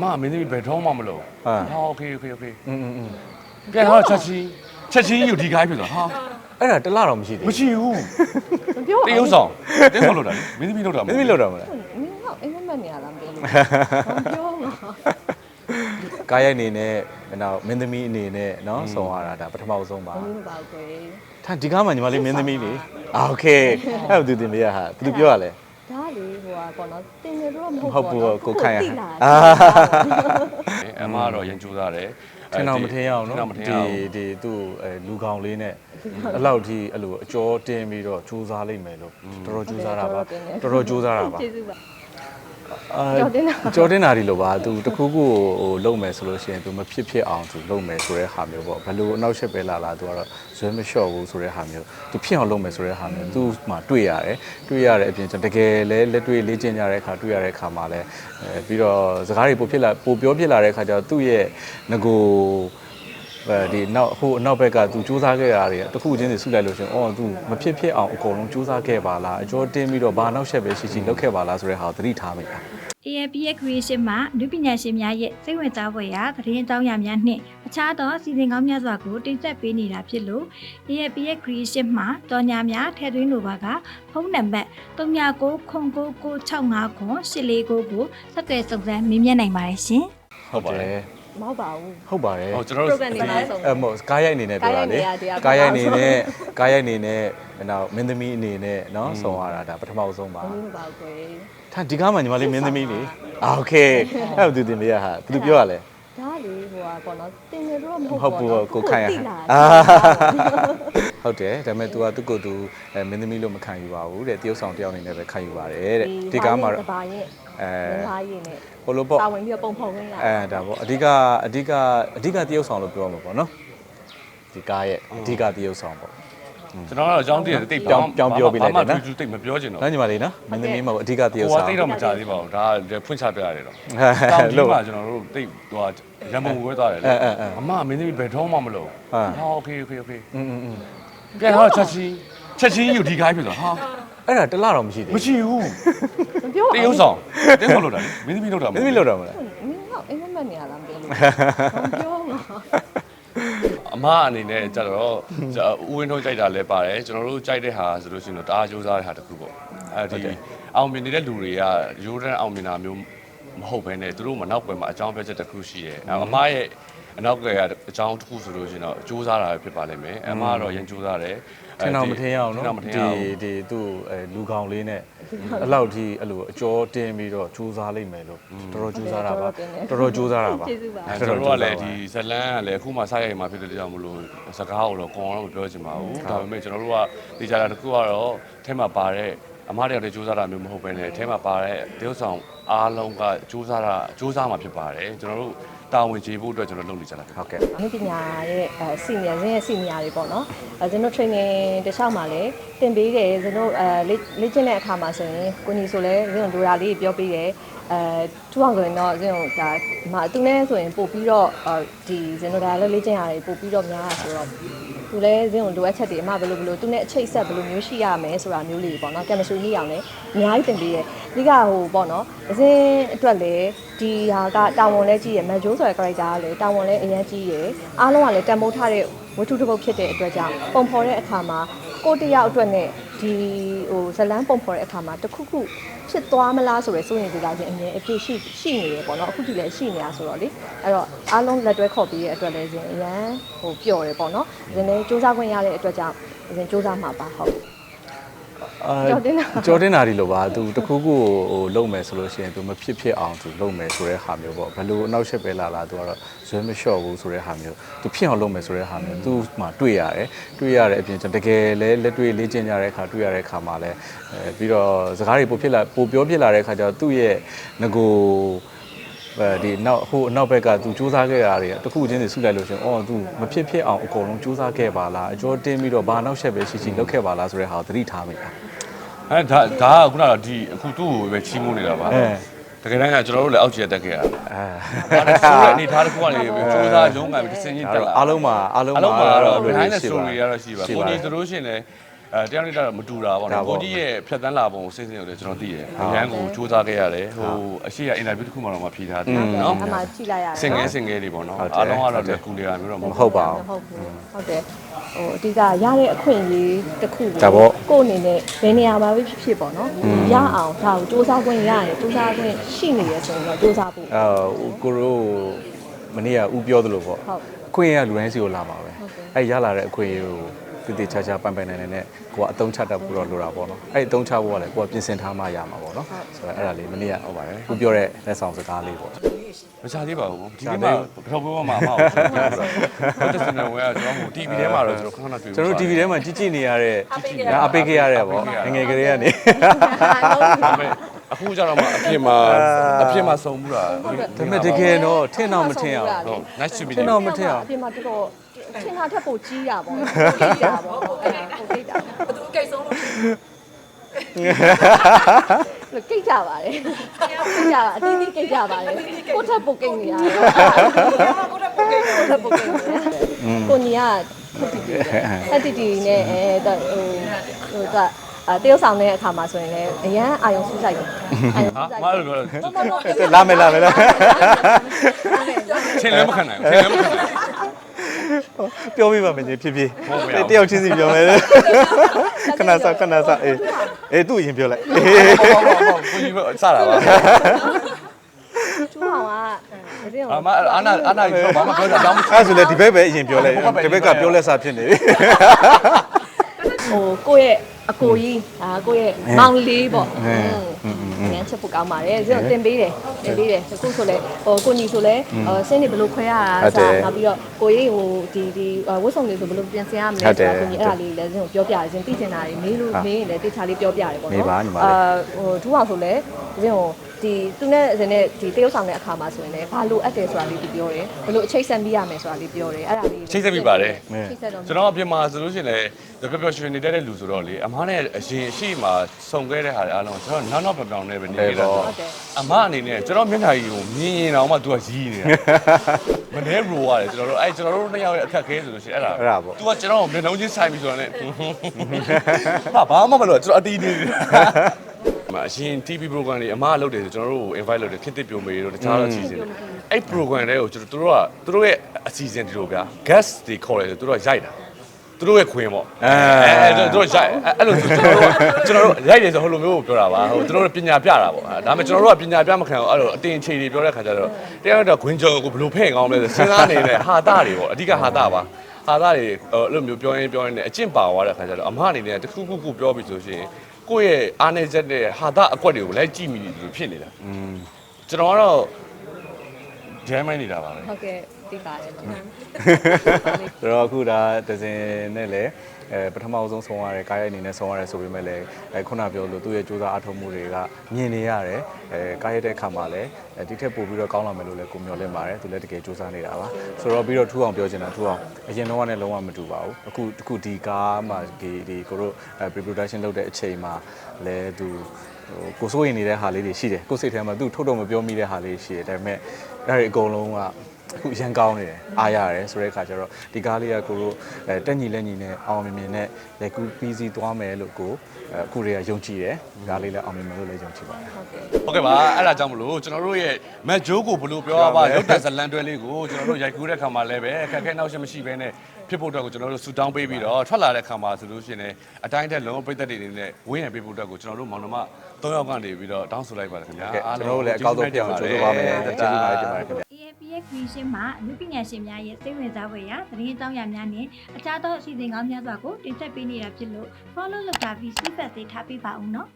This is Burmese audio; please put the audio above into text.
မမင်းသမီးဘယ်တော့မှမလုပ် ဟာ ဟာโอเคโอเคโอเค อืมอืมอืม ပြန်တော့ချက်ချင်းချက်ချင်းယူဒီခိုင်းဖြစ်သွားဟာ အဲ့ဒါတစ်လားတော့မရှိသေး မ ဘူး ရှိဘူး မပြော တေးဥဆောင်တေးဆောင်လို့တာလေမင်းသမီးလုပ်တာ မင်းသမီးလောက်တော့မလား မင်းတော့အိမ်မက်မက်နေရလားမပြောလို့မပြောမှာ ကားရိုက်အနေနဲ့နောက်မင်းသမီးအနေနဲ့เนาะဆုံရတာဒါပထမဆုံးပါ မင်းမပါကွယ် ထားဒီကားမှာညီမလေးမင်းသမီးလေအာโอเคအဲ့ဒါသူတင်ပြရဟာဘယ်သူပြောရလဲ ဒါလေဟိုဟာပေါ့နော်တင်နေတော့မဟုတ်ဟုတ်ဘူးပေါ့ကိုခိုင်းရအာအမကတော့ရင်ကျူးသားတယ်ထင်တော့မထင်ရအောင်နော်ဒီဒီသူ့လူကောင်လေးနဲ့အဲ့လောက်ထိအဲ့လိုအကျော်တင်ပြီးတော့စူးစားလိုက်မယ်လို့တော်တော်စူးစားတာပါတော်တော်စူးစားတာပါကျေးဇူးပါ ကျော်တင်တာကျော်တင်တာဒီလိုပါသူတခုခုဟိုလုံမယ်ဆိုလို့ရှိရင်သူမဖြစ်ဖြစ်အောင်သူလုံမယ်ဆိုတဲ့ဟာမျိုးပေါ့ဘယ်လိုအနောက်ရှက်ပဲလာလာသူကတော့ဇွဲမလျှော့ဘူးဆိုတဲ့ဟာမျိုးသူဖြစ်အောင်လုံမယ်ဆိုတဲ့ဟာမျိုးသူမှတွေ့ရတယ်တွေ့ရတဲ့အပြင်ကျွန်တော်တကယ်လဲလက်တွေ့လေ့ကျင့်ကြတဲ့အခါတွေ့ရတဲ့အခါမှာလဲအဲပြီးတော့စကားတွေပိုဖြစ်လာပိုပြောဖြစ်လာတဲ့အခါကျတော့သူ့ရဲ့ငကို အဲဒီနောက်ဟိုအနောက်ဘက်ကသူစူးစမ်းခဲ့တာတွေတခုချင်းစီဆုလိုက်လို့ရှရင်အော်သူမဖြစ်ဖြစ်အောင်အကုန်လုံးစူးစမ်းခဲ့ပါလားအကျော်တင်းပြီးတော့ဘာနောက်ရှက်ပဲရှိရှိလုပ်ခဲ့ပါလားဆိုတဲ့ဟာကိုသတိထားမိတာ AAP ရဲ့ creation မှာလူပညာရှင်များရဲ့စိတ်ဝင်စားဖွယ်ရာသတင်းအကြောင်းအရာများနှင့်အခြားသောစီစဉ်ကောင်းများစွာကိုတင်ဆက်ပေးနေတာဖြစ်လို့ AAP ရဲ့ creation မှာတော်ညာများထည့်သွင်းလိုပါကဖုန်းနံပါတ်399965ခွန်849ကိုဆက်သွယ်စုံစမ်းမေးမြန်းနိုင်ပါတယ်ရှင်။ဟုတ်ပါတယ် မဟုတ်ပါဘူး ဟုတ်ပါတယ် ဟောကျွန်တော်တို့ program တွေမှာဆုံး အဲ့မို့ကားရိုက်အနေနဲ့ပြောတာလေ ကား ကား ရို ရို က် က် နေ အနေ ရ နဲ့ တရား ကားရိုက်အနေနဲ့နောက်မင်းသမီးအနေနဲ့เนาะဆုံရတာဒါပထမဆုံးပါ မင်းမပါကွယ် ထားဒီကားမှာညီမလေးမင်းသမီးလေအာโอเคအဲ့ဒါသူတင်ပြရဟာဘယ်သူပြောရလဲ ဒါလေဟိုကပေါ့နော်တင်နေတော့မ မ ဟုတ် ဟုတ်ဘူးကိုခိုင်ရ တိ ဟာ လာ အာဟုတ်တယ်ဒါပေမဲ့ तू ကသူ့ကိုယ်သူအဲမင်းသမီးလို့မခံယူပါဘူးတဲ့တယောက်ဆောင်တယောက်အနေနဲ့ပဲခံယူပါတယ်တဲ့ဒီကားမှာတော့ ဘာရဲ့ အဲ ငါးရင်နဲ့ ဟိုလိုပေါ့ တာဝန်ပြီးတော့ပုံဖော်ခွင့်ရ အဲဒါပေါ့အဓိကအဓိကအဓိကတယောက်ဆောင်လို့ပြောမှာပေါ့နော်ဒီကားရဲ့အဓိကတယောက်ဆောင်ပေါ့ ကျွန်တော်ကတော့အကြောင်းတည်းတိတ် ပြောင်းပြောင်းပြောပြီးလိုက်တယ်နော် ဘာမှတိတ်မပြောချင်တော့ နော်ညီမလေးနော်မင်းသမီးမဟုတ်အဓိကတယောက် ဟိုက ဆောင် တိတ်တော့မကြသေးပါဘူးဒါကဖွင့်ချပြရတယ်တော့ ဟ တောင် ဲ့ ကြီး လို့ မှာကျွန်တော်တို့တိတ်ဟိုရန်ပုံဝဲသွားတယ်လေ အဲအဲအဲ အမမင်းသမီးဘယ်တော့မှမလုပ် ဟာ ဟာโอเคโอเคโอเค อืมอืมอืม ပြန်တော့ချက်ချင်းချက်ချင်းယူဒီခိုင်းဖြစ်သွားဟာ အဲ့ဒါတစ်လားတော့မရှိသေး မ ဘူး ရှိဘူး မပြောတေးဥဆောင်တေးဆောင်လို့တာလေမင်းသမီးလုပ်တာမင်းသမီးလောက်တော့မလားမင်းတော့အိမ်မက်မက်နေရလားမပြောလို့မပြောမှာအမအနေနဲ့ကြတော့ဦးဝင်းထုတ်ကြိုက်တာလည်းပါတယ်ကျွန်တော်တို့ကြိုက်တဲ့ဟာဆိုလို့ရှိရင်တော့တအားကြိုးစားတဲ့ဟာတစ်ခုပေါ့အဲဒီအောင်မြင်နေတဲ့လူတွေကရိုးတန်းအောင်မြင်တာမျိုးမဟုတ်ဘဲနဲ့သူတို့မနောက်ွယ်မှာအကြောင်းပြချက်တစ်ခုရှိတယ်အမရဲ့ အနောက်ကအကြောင်းတစ်ခုဆိုလို့ရှိရင်တော့ကြိုးစားတာပဲဖြစ်ပါလိမ့်မယ်အမကတော့ရင်ကြိုးစားတယ်ထင်တော့မထင်ရအောင်ထင်နော်တော့မထင်ရဒီအောင်ဒီသူ့အဲလူကောင်လေးနဲ့အဲ့လောက်ထိအဲ့လိုအကျော်တင်းပြီးတော့စူးစမ်းလိုက်မယ်လို့တော်တော်စူးစမ်းတာပါတော်တော်စူးစမ်းတာပါကျေးဇူးပါအဲကျွန်တော်တို့ကလည်းဒီဇလန်းကလည်းအခုမှစရိုက်မှာဖြစ်တဲ့ကြောင့်မလို့စကားကိုတော့ကောင်းအောင်မပြောချင်ပါဘူးဒါပေမဲ့ကျွန်တော်တို့ကတေချာတာတစ်ခုကတော့အဲမှာပါတဲ့အမားတယောက်တည်းစူးစမ်းတာမျိုးမဟုတ်ဘဲနဲ့အဲမှာပါတဲ့တရုတ်ဆောင်အားလုံးကစူးစမ်းတာစူးစမ်းမှာဖြစ်ပါတယ်ကျွန်တော်တို့ တာဝန်ကျေဖို့အတွက်ကျွန်တော်လုပ်နေကြတာဖြစ်ဟုတ်ကဲ့အမှုပညာရဲ့အဲစီနီယာဇင်းရဲ့စီနီယာတွေပေါ့နော်အဲကျွန်တော် training တစ်လျှောက်မှာလည်းတင်ပေးတယ်ကျွန်တော်အဲလေလေ့ကျင့်တဲ့အခါမှာဆိုရင်ကိုညီဆိုလဲဇင်းတို့ဒိုရာလေးပြောပေးတယ်အဲထူအောင်ဆိုရင်တော့ဇင်းတို့ဒါမသူနဲ့ဆိုရင်ပို့ပြီးတော့ဒီဇင်းတို့ဒါလည်းလေ့ကျင့်ရတယ်ပို့ပြီးတော့များတာဆိုတော့ သူလည်းဇင်းတို့လိုအပ်ချက်တွေအမဘယ်လိုဘယ်လိုသူနဲ့အချိတ်ဆက်ဘယ်လိုမျိုးရှိရမယ်ဆိုတာမျိုးလေးပေါ့နော်ကင်မစထရီနည်းအောင်လည်းအများကြီးတင်ပေးတယ်အဓိကဟိုပေါ့နော်အစင်းအတွက်လည်းဒီဟာကတာဝန်လည်းကြီးရယ်မဂျိုးဆိုတဲ့ character ကလည်းတာဝန်လည်းအရင်ကြီးရယ်အားလုံးကလည်းတန်ဖိုးထားတဲ့ ဝတ္ထုတစ်ပုဒ်ဖြစ်တဲ့အတွက်ကြောင့်ပုံဖော်တဲ့အခါမှာကိုယ့်တစ်ယောက်အတွက်နဲ့ဒီဟိုဇလန်းပုံဖော်တဲ့အခါမှာတစ်ခုခုဖြစ်သွားမလားဆိုရယ်စိုးရင်ဒီလာခြင်းအမြင်အပြည့်ရှိရှိနေရယ်ပေါ့နော်အခုဒီလည်းရှိနေတာဆိုတော့လေအဲ့တော့အားလုံးလက်တွဲခေါ်ပြီးတဲ့အတွက်လည်းရှင်အရန်ဟိုပျော်တယ်ပေါ့နော်ဒီလည်းစူးစမ်းခွင့်ရတဲ့အတွက်ကြောင့်ရှင်စူးစမ်းမှာပါဟုတ်အာ ကျော်တင်တာကျော်တင်တာဒီလိုပါသူတခုခုဟိုလုံမယ်ဆိုလို့ရှိရင်သူမဖြစ်ဖြစ်အောင်သူလုံမယ်ဆိုတဲ့ဟာမျိုးပေါ့ဘယ်လိုအနောက်ရှက်ပဲလာလာသူကတော့ဇွဲမလျှော့ဘူးဆိုတဲ့ဟာမျိုးသူဖြစ်အောင်လုံမယ်ဆိုတဲ့ဟာမျိုးသူမှတွေ့ရတယ်တွေ့ရတဲ့အပြင်ကျွန်တော်တကယ်လဲလက်တွေ့လေ့ကျင့်ကြတဲ့အခါတွေ့ရတဲ့အခါမှာလဲအဲပြီးတော့စကားတွေပိုဖြစ်လာပိုပြောဖြစ်လာတဲ့အခါကျတော့သူ့ရဲ့ငကို အဲဒီနောက်ဟိုအနောက်ဘက်ကသူစူးစမ်းခဲ့တာတွေကတခုချင်းစီဆုလိုက်လို့ရှရင်အော်သူမဖြစ်ဖြစ်အောင်အကုန်လုံးစူးစမ်းခဲ့ပါလားအကျော်တင်းပြီးတော့ဘာနောက်ရှက်ပဲရှိရှိလုပ်ခဲ့ပါလားဆိုတဲ့ဟာကိုသတိထားမိတာအဲဒါဒါကခုနကတော့ဒီအခုသူ့ကိုပဲချီးမွမ်းနေတာပါအဲတကယ်တမ်းကကျွန်တော်တို့လည်းအောက်ခြေတက်ခဲ့ရတာအဲဒါနဲ့ဆိုတဲ့အနေထားတစ်ခုကနေစူးစမ်းရုံးကန်ပြီးတစ်စင်းချင်းတက်လာအားလုံးမှာအားလုံးအလုံးမှာမှာတော့လွယ် behind လွယ် the ရှိပါ story ကတော့ရှိပါကိုကြီးဆိုလို့ရှိရင်လည်း အဲတရားနဲ့တော့မတူတာပေါ့ဒါနော်ပေါ့ကိုကြီးရဲ့ဖြတ်တန်းလာပုံကိုစဉ်းစဉ်ရတယ်ကျွန်တော်သိတယ်ဟုတ်အရန်ကိုစူးစမ်းခဲ့ရတယ်ဟိုအရှိကအင်တာဗျူးတစ်ခုမှတော့မဖြေထားသေးอืဘူးมနော်အမှကြည့်လိုက်ရတယ်စင်ငယ်စင်ငယ်တွေပေါ့နော်ဟုတ်တယ်အားလုံးကတော့ဟုတ်တယ်လက်ကူတွေကမျိုးတော့မမဟုတ်ဟုတ်ပါဘူးမဟုတ်ဘူးဟုတ်တယ်ဟိုအဓိကရတဲ့အခွင့်အရေးတစ်ခုဒါပေါ့ကိုယ့်အနေနဲ့ဘယ်နေရာမှာပဲဖြစ်ဖြစ်ပေါ့နော်ရအောင်ဒါကိုစူးစမ်းခွင့်ရရင်စူးစမ်းခွင့်ရှိနေရဆိုရင်တော့စူးစမ်းဖို့အာကိုရိုမနေ့ကဦးပြောသလိုပေါ့ဟုတ်အခွင့်အရေးကလူတိုင်းစီကိုလာမှာပဲဟုတ်ကဲ့အဲ့ရလာတဲ့အခွင့်အရေးကို တည်တည်ချာချာပန်ပန်နေနေနဲ့ကိုကအတုံးချတတ်ဖို့တော့လိုတာပေါ့နော်အဲ့အတုံးချဖို့ကလည်းကိုကပြင်ဆင်ထားမှရမှာပေါ့နော်ဆိုတော့အဲ့ဒါလေးမနေ့ကဟုတ်ပါတယ်ဦးပြောတဲ့လက်ဆောင်စကားလေးပေါ့မချသေးပါဘူးဒီချနေ့သေးမှဘူးဘယ်တော့မှမအောင်ဘူးဟုတ်တယ်စနေဝဲကျွန်တော်ဟို TV ထဲမှာတော့ကျွန်တော်ခဏခဏတွေ့ကျွန်တော်တို့ TV ထဲမှာကြည့်ကြည့်နေရတဲ့ဒါအပိတ်ခဲ့ရတဲ့ပေါ့ငယ်ငယ်ကလေးကနေဒါပေမဲ့အခုကျတော့မှအပြင်မှာအပြင်မှာစုံမှုတာဒါပေမဲ့တကယ်တော့ထင်တော့မထင်အောင်ဟုတ် nice to meet ထင် you တော့မထင်အောင်အပြင်မှာတော်တော် ထင်တာထက်ပိုကြီးတာပေါ့ကြီးတာပေါ့အဲ့ဒါပိုကြီးတာဘသူအကိတ်ဆုံးလို့လို့ကိတ်ကြပါတယ်ကိတ်ကြပါအတင်းတင်းကိတ်ကြပါတယ်ကိုယ့်ထက်ပိုကိတ်နေရတယ်ကိုတဲ့ပုံကိတ်ကိုယ့်ထက်ပိုကိတ်နေရတယ်ကိုညီကဖက်တီတီနဲ့အဲဟိုဟိုကအဲတရုတ်ဆောင်တဲ့အခါမှာဆိုရင်လည်းအရန်အာယုံစူးစိုက်တယ်အာယုံစူးစိုက်ဟာမလို့ပြောလာမယ်လာမယ်လာမယ်ချင်းလည်းမခံနိုင်ဘူးချင်းလည်းမခံနိုင် ပြောပြပါမယ်ညီဖြစ်ဖြစ်ဟုတ်ပါဘူးတယောက်ချင်းစီပြောမယ်ခဏစခဏစအေးအေးသူ့အရင်ပြောလိုက်ဘူးဟုတ်ဟုတ်ဟုတ်ကိုကြီးစတာပါကျူးအောင်ကဒီအမအာနာအာနာကြီးဘာမှပြောတာတောင်းအဲ့ဆိုလေဒီဘက်ပဲအရင်ပြောလိုက်ဒီဘက်ကပြောလက်စားဖြစ်နေပြီဟိုကိုယ့်ရဲ့အကိုကြီးအာကိုယ့်ရဲ့မောင်လေးပေါ့ အဲอืมငန်းချက်ဖို့ကောင်းပါတယ်ဇင်းတင်ပေးတယ်တင်ပေးတယ်အခုဆိုလဲဟိုကိုညီဆိုလဲဆင်းနေဘယ်လိုခွဲရတာဟုတ်တယ်စနောက်ပြီးတော့ကိုကြီးဟိုဒီဒီဝတ်စုံတွေဆိုဘယ်လိုပြင်ဆင်ရမလဲဟုတ်တယ်ကိုညီအဲ့ဒါလေးလည်းဇင်းကိုပြောပြတယ်ဇင်းသိချင်တာတွေမေးလို့ဟာမေးရင်လည်းတေချာလေးပြောပြတယ်ပေါ့မေးနော်ပါညီမလေးအာဟိုထူအောင်ဆိုလဲဇင်းကို ဒီသူနဲ့ဇင်းနဲ့ဒီတရုတ်ဆောင်တဲ့အခါမှာဆိုရင်လည်းဘာလို့အပ်တယ်ဆိုတာလေးသူပြောတယ်ဘယ်လိုအချိတ်ဆက်မိရမယ်ဆိုတာလေးပြောတယ်အဲ့ဒါလေး ချိတ်ဆက်ပြီးပါတယ် ချိတ်ဆက်တော့ ကျွန်တော်အပြင်မှာဆိုလို့ရှိရင်လည်းပျော်ပျော်ရွှင်နေတဲ့လူဆိုတော့လေအမားနဲ့အရင်အရှိမှစုံခဲ့တဲ့ဟာတွေအားလုံးကျွန်တော်နောက်နောက်ပြောင်ပြောင်နဲ့ပဲနေနေတာ ဟုတ် ဟုတ်တယ် အမအနေနဲ့ကျွန်တော်မျက်နှာကြီးကိုမြင်ရင်တော့မှ तू ကရီးနေတာမနေရိုးရတယ်ကျွန်တော်တို့အဲကျွန်တော်တို့နှစ်ယောက်ရဲ့အခက်ခဲဆိုလို့ရှိရင်အဲ့ဒါ အဲ့ဒါပေါ့ तू ကကျွန်တော်ကိုမျက်နှာချင်းဆိုင်ပြီးဆိုတော့ ねဟာဘာမှမလုပ်ကျွန်တော်အတီးနေတယ် အမအရင် TV program တွေအမလုပ်တယ်ဆိုကျွန်တော်တို့ကို invite လုပ်တယ်ခစ်တစ်ပြုံမေတို့တခြားတော့အစီအစဉ်တွေအဲ့ program တွေကိုကျွန်တော်တို့ကသူတို့ရဲ့အစီအစဉ်တွေလို့ဗျာ guest တွေခေါ်တယ်ဆိုသူတို့ကရိုက်တာသူတို့ရဲ့ခွင်ပေါ့အဲအဲသူတို့ရိုက်အဲ့လိုကျွန်တော်တို့ကျွန်တော်တို့ရိုက်တယ်ဆိုဟိုလိုမျိုးကိုပြောတာပါဟိုသူတို့ပညာပြတာပေါ့ဒါပေမဲ့ကျွန်တော်တို့ကပညာပြမခံဘူးအဲ့လိုအတင်ချေတွေပြောတဲ့ခါကျတော့တရားတော့ခွင်ကြောကိုဘယ်လိုဖဲ့ကောင်းလဲဆိုစဉ်းစားနေတဲ့ဟာတာတွေပေါ့အဓိကဟာတာပါဟာတာတွေအဲ့လိုမျိုးပြောရင်ပြောရင်လည်းအကျင့်ပါသွားတဲ့ခါကျတော့အမအနေနဲ့တခုခုခုပြောပြီးဆိုရှင် ကိုယ့်ရဲ့အားနေချက်တဲ့ဟာတာအကွက်တွေကိုလိုက်ကြည့်မိတယ်လို့ဖြစ်နေတာอืมကျွန်တော်ကတော့ ဂျမ်းမိုင်းနေတာပါပဲဟုတ်ကဲ့သိပါတယ်ဆိုတော့အခုဒါဒဇင်နဲ့လည်းအဲပထမဆုံးဆုံးရတယ်ကားရိုက်အနေနဲ့ဆုံးရတယ်ဆိုပေမဲ့လည်းအဲခုနပြောလို့သူ့ရဲ့ကြိုးစားအထောက်မှုတွေကမြင်နေရတယ်အဲကားရိုက်တဲ့အခါမှာလည်းအဲဒီထက်ပိုပြီးတော့ကောင်းလာမယ်လို့လည်းကိုမျှော်လင့်ပါတယ်သူလည်းတကယ်ကြိုးစားနေတာပါဆိုတော့ပြီးတော့ထူအောင်ပြောချင်တာထူအောင်အရင်တော့ကလည်းလုံးဝမတူပါဘူးအခုအခုဒီကားမှာဒီဒီကိုတို့အဲ pre-production လုပ်တဲ့အချိန်မှာလည်းသူဟိုကိုစိုးရင်နေတဲ့ဟာလေးတွေရှိတယ်ကိုစိတ်ထဲမှာသူထုတ်တော့မပြောမိတဲ့ဟာလေးရှိတယ်ဒါပေမဲ့ အဲ့ဒီအကုန်လုံးကအခုရန်ကောင်းနေတယ်အားရတယ်ဆိုတဲ့အခါကျတော့ဒီကားလေးကကိုတို့အဲတက်ညီလက်ညီနဲ့အောင်မြင်မြင်နဲ့လက်ကူပီးစီသွားမယ်လို့ကိုအဲအခုတွေကယုံကြည်တယ်ဒီကားလေးလည်းအောင်မြင်မယ်လို့လည်းယုံကြည်ပါတယ်ဟုတ်ကဲ့ပါအဲ့ဒါကြောင့်မလို့ကျွန်တော်တို့ရဲ့မက်ဂျိုးကိုဘယ်လိုပြောရပါရုပ်တံဇလန်တွဲလေးကိုကျွန်တော်တို့ရိုက်ကူးတဲ့ခါမှာလည်းပဲအခက်အခဲနောက်ရှက်မရှိဘဲနဲ့ ဖြစ်ဖို့အတွက်ကိုကျွန်တော်တို့ဆူတောင်းပေးပြီးတော့ထွက်လာတဲ့ခါမှာဆိုလို့ရှိရင်လည်းအတိုင်းတက်လုံးပိတ်သက်တွေနေနဲ့ဝင်းရံပေးဖို့အတွက်ကိုကျွန်တော်တို့မောင်နှမ၃ယောက်ကနေပြီးတော့တောင်းဆိုလိုက်ပါတယ်ခင်ဗျာကဲကျွန်တော်တို့လည်းအကောက်ဆုံးပြအောင်ကြိုးစားပါမယ်ကျေးဇူးပါတယ်တင်ပါတယ်ခင်ဗျာ AFPX Creation မှာအမှုပညာရှင်များရဲ့စိတ်ဝင်စားဖွယ်ရာသတင်းအကြောင်းအရာများနဲ့အခြားသောအစီအစဉ်ကောင်းများစွာကိုတင်ဆက်ပေးနေတာဖြစ်လို့ follow လုပ်တာပြီး feedback တွေထားပေးပါဦးနော်